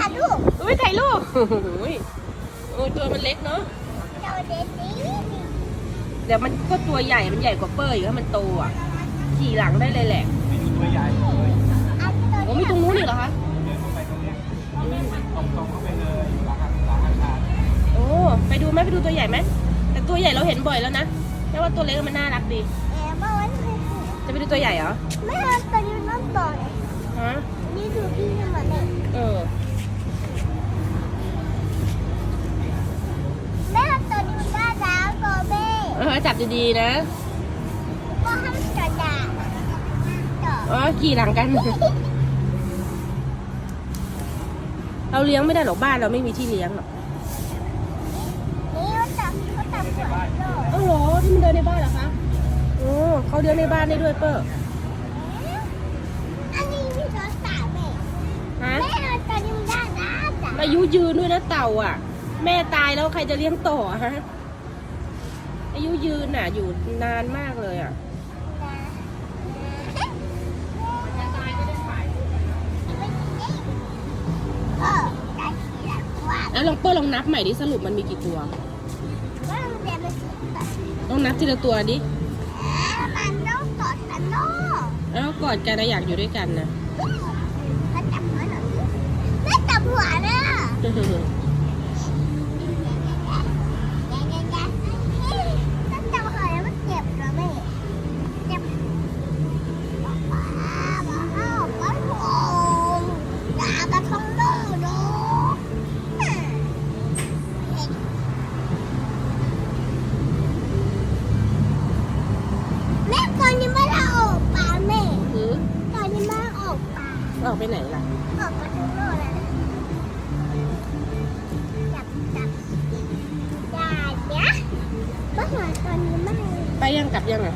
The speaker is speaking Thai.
ถ่ายรูปอุ้ยถ่ายรูปโอ้ยโอ้ยตัวมันเล็กเนาะเจ้าเด็กนี้เดี๋ยวมันก็ตัวใหญ่ มันใหญ่กว่าเปอร์อีกถ้ามันโตอะ ขี่หลังได้เลยแหละไปดูตัวใหญ่เลยอันตัวโอ้มีตรงนู้นอีกเหรอคะ เดินเข้าไปตรงเนี้ยตรงตรงๆเข้าไปเลยหลังหลังอาคารโอ้ ไปดูไหมไปดูตัวใหญ่ไหม แต่ตัวใหญ่เราเห็นบ่อยแล้วนะแค่ว่าตัวเล็กมันน่ารักดี เอ๋บ้านจะไปดูตัวใหญ่เหรอ ไม่เอาตัวนี้น้องต่อยฮะ เออจับดีๆนะก็ห้ามกระดาษต่ออ๋อขี่หลังกัน เราเลี้ยงไม่ได้หรอกบ้านเราไม่มีที่เลี้ยงหรอกนี่เขาจับเขาจับหัวโลกเอ้าเหรอที่มันเดินในบ้านเหรอคะโอ้เขาเดินในบ้านได้ด้วยเปอร์อันนี้มีตัวสามแม่ฮะแม่เอาตัวนี้ได้นะจ๊ะอายุยืนด้วยนะเต่าอะ แม่ตายแล้วใครจะเลี้ยงต่อฮะ อายุยืนอะ อยู่นานมากเลยอะเออได้ทีละตัวแล้วลองเปอร์ลองนับใหม่ดิสรุปมันมีกี่ตัวว่ามันจะเป็นสีแบบต้องนับทีละตัวดิมันต้องกอดกันเนาะแล้วกอดกันนะอยากอยู่ด้วยกันนะแล้วจับหัวหน่อยสิแล้วจับหัวนะ ออกไปไหนล่ะ ออกมาทั้งโลกเลยนะจับจับอย่าเดี๋ยวเมื่อวานตอนนี้ไม่ ไปยังกลับยังอะ